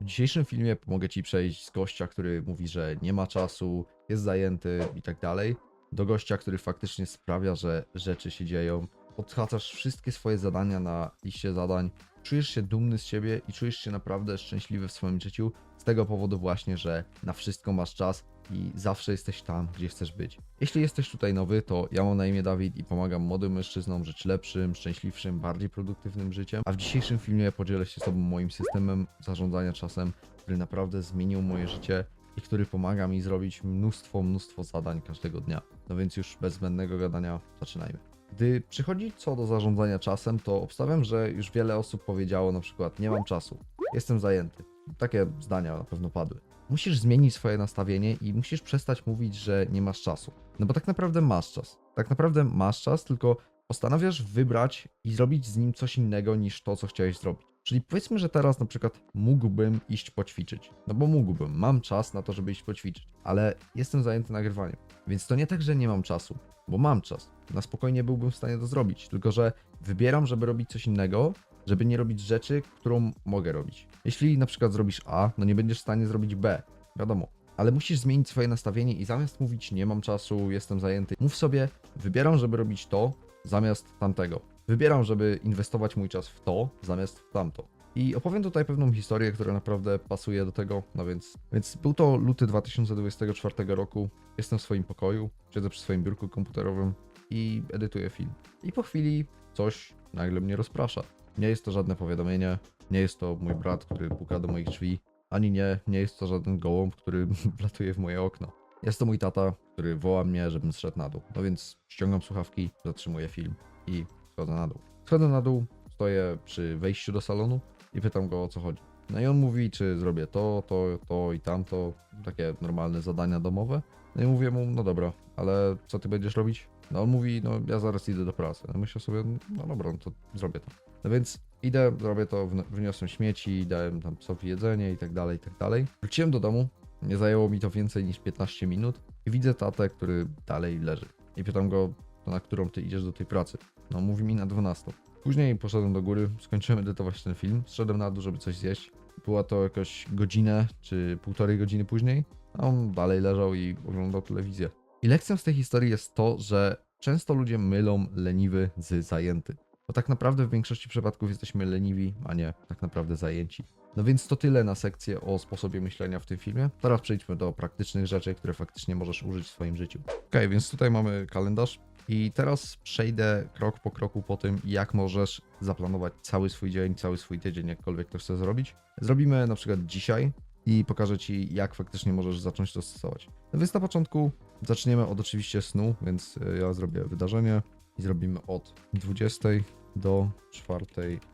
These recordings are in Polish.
W dzisiejszym filmie pomogę Ci przejść z gościa, który mówi, że nie ma czasu, jest zajęty i tak dalej, do gościa, który faktycznie sprawia, że rzeczy się dzieją. Odhaczasz wszystkie swoje zadania na liście zadań, czujesz się dumny z siebie i czujesz się naprawdę szczęśliwy w swoim życiu z tego powodu właśnie, że na wszystko masz czas i zawsze jesteś tam, gdzie chcesz być. Jeśli jesteś tutaj nowy, to ja mam na imię Dawid i pomagam młodym mężczyznom żyć lepszym, szczęśliwszym, bardziej produktywnym życiem. A w dzisiejszym filmie podzielę się z Tobą moim systemem zarządzania czasem, który naprawdę zmienił moje życie i który pomaga mi zrobić mnóstwo, mnóstwo zadań każdego dnia. No więc już bez zbędnego gadania zaczynajmy. Gdy przychodzi co do zarządzania czasem, to obstawiam, że już wiele osób powiedziało na przykład nie mam czasu, jestem zajęty. Takie zdania na pewno padły. Musisz zmienić swoje nastawienie i musisz przestać mówić, że nie masz czasu. No bo tak naprawdę masz czas. Tak naprawdę masz czas, tylko postanawiasz wybrać i zrobić z nim coś innego niż to, co chciałeś zrobić. Czyli powiedzmy, że teraz na przykład mógłbym iść poćwiczyć. No bo mógłbym, mam czas na to, żeby iść poćwiczyć, ale jestem zajęty nagrywaniem. Więc to nie tak, że nie mam czasu, bo mam czas. Na spokojnie byłbym w stanie to zrobić, tylko że wybieram, żeby robić coś innego, żeby nie robić rzeczy, którą mogę robić. Jeśli na przykład zrobisz A, no nie będziesz w stanie zrobić B, wiadomo. Ale musisz zmienić swoje nastawienie i zamiast mówić nie mam czasu, jestem zajęty, mów sobie wybieram, żeby robić to zamiast tamtego. Wybieram, żeby inwestować mój czas w to zamiast w tamto. I opowiem tutaj pewną historię, która naprawdę pasuje do tego, no więc, więc był to luty 2024 roku, jestem w swoim pokoju, siedzę przy swoim biurku komputerowym i edytuję film. I po chwili coś nagle mnie rozprasza. Nie jest to żadne powiadomienie, nie jest to mój brat, który puka do moich drzwi, ani nie, nie jest to żaden gołąb, który wlatuje w moje okno. Jest to mój tata, który woła mnie, żebym zszedł na dół. No więc ściągam słuchawki, zatrzymuję film i schodzę na dół. Schodzę na dół, stoję przy wejściu do salonu i pytam go o co chodzi. No i on mówi, czy zrobię to, to, to i tamto, takie normalne zadania domowe. No i mówię mu, no dobra, ale co ty będziesz robić? No on mówi, no ja zaraz idę do pracy. No myślę sobie, no dobra, no to zrobię to. No więc idę, zrobię to, wyniosłem śmieci, dałem tam sobie jedzenie i tak dalej, i tak dalej. Wróciłem do domu, nie zajęło mi to więcej niż 15 minut i widzę tatę, który dalej leży. I pytam go, na którą ty idziesz do tej pracy? No mówi mi na 12. Później poszedłem do góry, skończyłem edytować ten film, zszedłem na dół, żeby coś zjeść. Była to jakoś godzinę czy półtorej godziny później, a on dalej leżał i oglądał telewizję. I lekcją z tej historii jest to, że często ludzie mylą leniwy z zajęty. Bo tak naprawdę w większości przypadków jesteśmy leniwi, a nie tak naprawdę zajęci. No więc to tyle na sekcję o sposobie myślenia w tym filmie. Teraz przejdźmy do praktycznych rzeczy, które faktycznie możesz użyć w swoim życiu. Ok, więc tutaj mamy kalendarz i teraz przejdę krok po kroku po tym, jak możesz zaplanować cały swój dzień, cały swój tydzień, jakkolwiek to chcesz zrobić. Zrobimy na przykład dzisiaj i pokażę Ci, jak faktycznie możesz zacząć to stosować. No więc na początku zaczniemy od oczywiście snu, więc y, ja zrobię wydarzenie i zrobimy od 20 do 4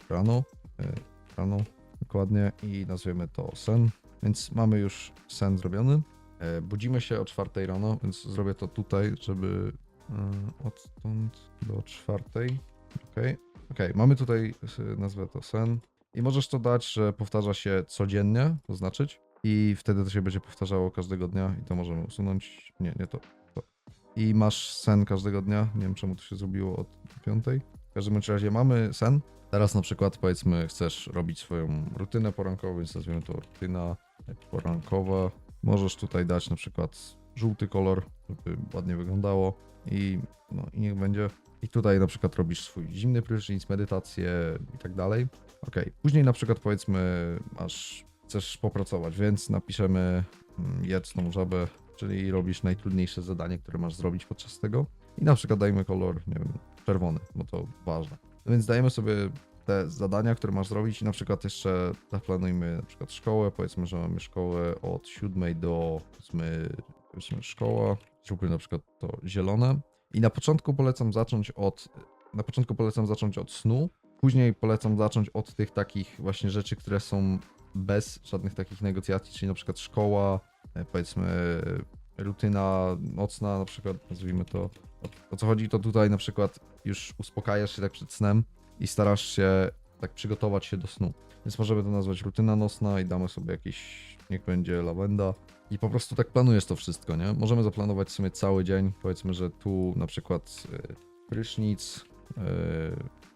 rano. y, Rano dokładnie i nazwiemy to sen. Więc mamy już sen zrobiony. E, Budzimy się o 4 rano, więc zrobię to tutaj, żeby e, odtąd do 4. Ok, ok, mamy tutaj y, nazwę to sen. I możesz to dać, że powtarza się codziennie, oznaczyć. I wtedy to się będzie powtarzało każdego dnia i to możemy usunąć. Nie, nie to. to. I masz sen każdego dnia. Nie wiem czemu to się zrobiło od 5. W każdym razie mamy sen. Teraz na przykład powiedzmy chcesz robić swoją rutynę porankową, więc nazwiemy to rutyna porankowa. Możesz tutaj dać na przykład żółty kolor, żeby ładnie wyglądało i no i niech będzie. I tutaj na przykład robisz swój zimny prysznic, medytację i tak dalej. Ok, później na przykład powiedzmy masz, chcesz popracować, więc napiszemy mm, jedz tą żabę, czyli robisz najtrudniejsze zadanie, które masz zrobić podczas tego. I na przykład dajmy kolor, nie wiem, czerwony, bo to ważne. No więc dajemy sobie te zadania, które masz zrobić i na przykład jeszcze zaplanujmy na przykład szkołę, powiedzmy, że mamy szkołę od 7 do powiedzmy, powiedzmy szkoła, zróbmy na przykład to zielone i na początku polecam zacząć od na początku polecam zacząć od snu, później polecam zacząć od tych takich właśnie rzeczy, które są bez żadnych takich negocjacji, czyli na przykład szkoła, e, powiedzmy rutyna nocna, na przykład nazwijmy to. O, co chodzi, to tutaj na przykład już uspokajasz się tak przed snem i starasz się tak przygotować się do snu. Więc możemy to nazwać rutyna nocna i damy sobie jakiś, niech będzie lawenda. I po prostu tak planujesz to wszystko, nie? Możemy zaplanować sobie cały dzień. Powiedzmy, że tu na przykład y, prysznic y,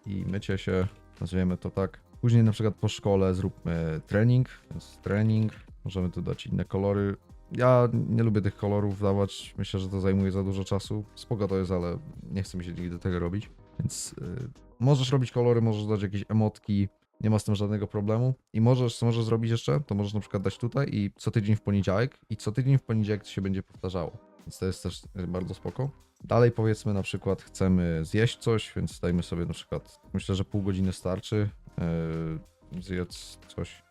i mycie się, nazwiemy to tak. Później na przykład po szkole zróbmy trening, więc trening, możemy tu dać inne kolory. Ja nie lubię tych kolorów dawać, myślę, że to zajmuje za dużo czasu. Spoko to jest, ale nie chcę mi się nigdy tego robić. Więc możesz robić kolory, możesz dać jakieś emotki, nie ma z tym żadnego problemu. I możesz, co możesz zrobić jeszcze, to możesz na przykład dać tutaj i co tydzień w poniedziałek i co tydzień w poniedziałek to się będzie powtarzało. Więc to jest też bardzo spoko. Dalej powiedzmy na przykład chcemy zjeść coś, więc dajmy sobie na przykład, myślę, że pół godziny starczy. Yy, zjedz coś.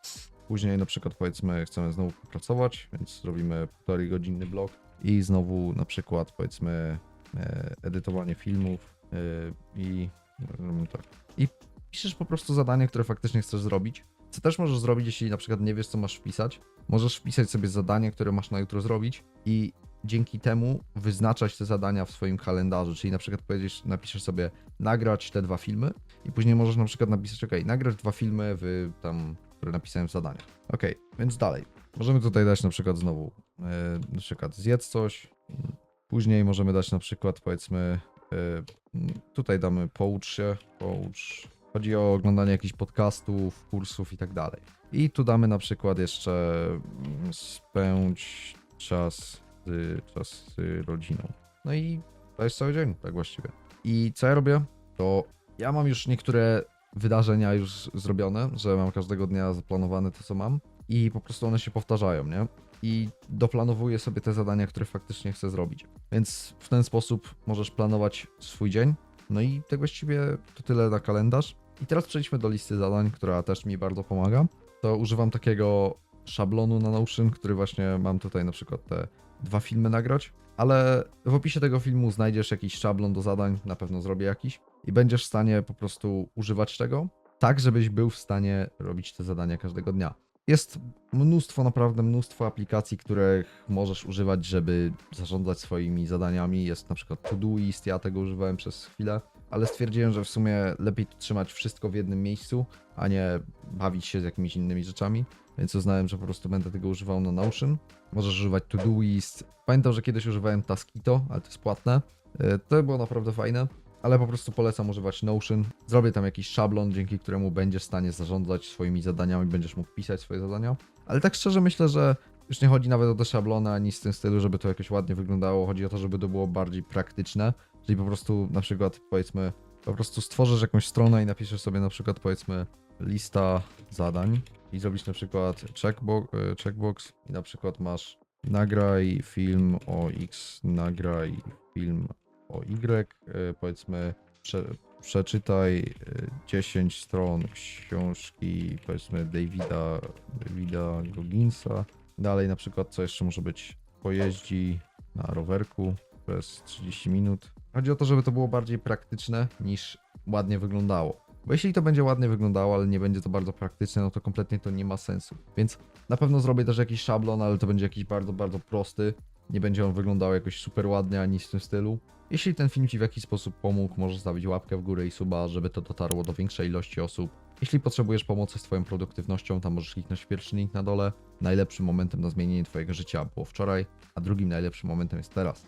Później na przykład powiedzmy chcemy znowu popracować, więc zrobimy półtorej godzinny blok i znowu na przykład powiedzmy e, edytowanie filmów e, i robimy tak. I piszesz po prostu zadanie, które faktycznie chcesz zrobić. Co też możesz zrobić, jeśli na przykład nie wiesz, co masz wpisać. Możesz wpisać sobie zadanie, które masz na jutro zrobić i dzięki temu wyznaczać te zadania w swoim kalendarzu. Czyli na przykład powiedzieć, napiszesz sobie nagrać te dwa filmy i później możesz na przykład napisać, ok, nagrać dwa filmy w tam, które napisałem w zadaniach. Ok, więc dalej. Możemy tutaj dać na przykład znowu, e, na przykład zjedz coś. Później możemy dać na przykład powiedzmy, e, tutaj damy poucz się, poucz. Chodzi o oglądanie jakichś podcastów, kursów i tak dalej. I tu damy na przykład jeszcze mm, spędź czas z, czas z rodziną. No i to jest cały dzień, tak właściwie. I co ja robię? To ja mam już niektóre wydarzenia już zrobione, że mam każdego dnia zaplanowane to, co mam i po prostu one się powtarzają, nie? I doplanowuję sobie te zadania, które faktycznie chcę zrobić. Więc w ten sposób możesz planować swój dzień. No i tak właściwie to tyle na kalendarz. I teraz przejdźmy do listy zadań, która też mi bardzo pomaga. To używam takiego szablonu na Notion, który właśnie mam tutaj na przykład te dwa filmy nagrać, ale w opisie tego filmu znajdziesz jakiś szablon do zadań, na pewno zrobię jakiś i będziesz w stanie po prostu używać tego, tak żebyś był w stanie robić te zadania każdego dnia. Jest mnóstwo, naprawdę mnóstwo aplikacji, których możesz używać, żeby zarządzać swoimi zadaniami. Jest na przykład Todoist, ja tego używałem przez chwilę, ale stwierdziłem, że w sumie lepiej trzymać wszystko w jednym miejscu, a nie bawić się z jakimiś innymi rzeczami. Więc uznałem, że po prostu będę tego używał na Notion. Możesz używać Todoist. Pamiętam, że kiedyś używałem Taskito, ale to jest płatne. E, To było naprawdę fajne, ale po prostu polecam używać Notion. Zrobię tam jakiś szablon, dzięki któremu będziesz w stanie zarządzać swoimi zadaniami, będziesz mógł pisać swoje zadania. Ale tak szczerze myślę, że już nie chodzi nawet o te szablony, ani z tym stylu, żeby to jakoś ładnie wyglądało. Chodzi o to, żeby to było bardziej praktyczne. Czyli po prostu na przykład powiedzmy, po prostu stworzysz jakąś stronę i napiszesz sobie na przykład powiedzmy lista zadań i zrobisz na przykład checkbox, checkbox i na przykład masz nagraj film o X, nagraj film o Y, e, powiedzmy prze, przeczytaj e, 10 stron książki powiedzmy Davida, Davida Gogginsa. Dalej na przykład co jeszcze może być pojeździ na rowerku przez 30 minut. Chodzi o to, żeby to było bardziej praktyczne niż ładnie wyglądało. Bo jeśli to będzie ładnie wyglądało, ale nie będzie to bardzo praktyczne, no to kompletnie to nie ma sensu. Więc na pewno zrobię też jakiś szablon, ale to będzie jakiś bardzo, bardzo prosty. Nie będzie on wyglądał jakoś super ładnie ani w tym stylu. Jeśli ten film Ci w jakiś sposób pomógł, możesz stawić łapkę w górę i suba, żeby to dotarło do większej ilości osób. Jeśli potrzebujesz pomocy z Twoją produktywnością, tam możesz kliknąć w pierwszy link na dole. Najlepszym momentem na zmienienie Twojego życia było wczoraj, a drugim najlepszym momentem jest teraz.